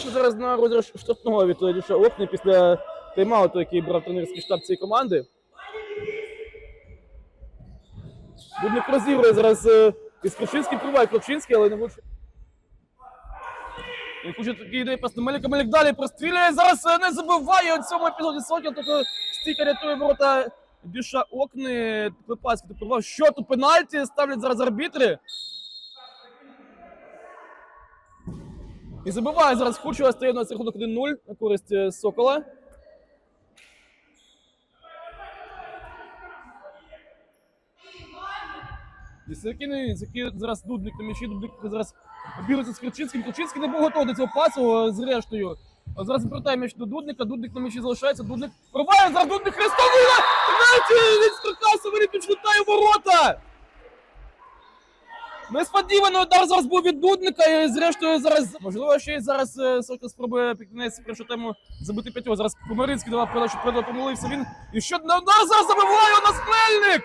Дуднику зараз на розіграш штрафного від Ліша Окни після тайм-ауту, який брав тренерський штаб цієї команди. Дудник розігрує зараз е, із Кручинський привай Кручинський, але не влучив. Він хоче такий ідеї пас на Меліка. Мелік далі прострілює. Зараз е, не забиває у цьому епізоді Сокіл. Тобто стійка рятує ворота Дюша Окни. Клепацький допивав. Що тут пенальті ставлять зараз арбітри. І забиває зараз Хучева, стає на рахунок 1-0 на користь е, Сокола. Лісаки, які зараз Дудник на м'ячі, Дудник зараз обірується з Кричинським. Кричинський не був готовий до цього пасу е, зрештою. А зараз повертає м'яч до Дудника, Дудник на м'ячі залишається, Дудник пробиває, зараз Дудник хрестовує! Пенальті! Він строкався, Великий влітає ворота! Несподіваний удар зараз був від Дудника, і зрештою зараз, можливо, ще й зараз е, Сокіл спробує під кінець першу тему забити п'ятьох. Зараз Помаринський давав передачу, передав помилився він. І що на удар зараз забиває у нас Мельник!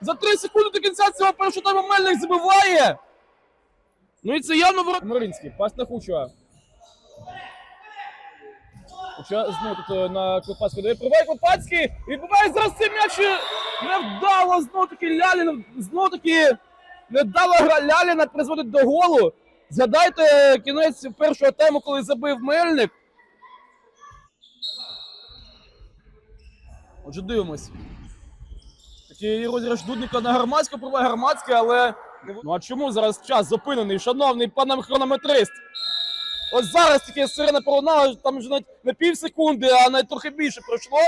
За 3 секунди до кінця цього першого тайму Мельник забиває! Ну і це явно ворот. Помаринський, пас на Хуча. Хоча знову тут е, на Клопацького дає проває Клопацький. І відбуває зараз цей м'яч. Невдало знову таки Лялін. Знову таки невдала гра Ляліна призводить до голу. Згадайте е, кінець першого тайму, коли забив Мельник. Отже, дивимось. Такий розіграш Дудника на Гарматську, пробиває Гарматський, але. Ну а чому зараз час зупинений, шановний пане хронометрист? От зараз таке сирена пролунала, там вже навіть не пів секунди, а навіть трохи більше пройшло.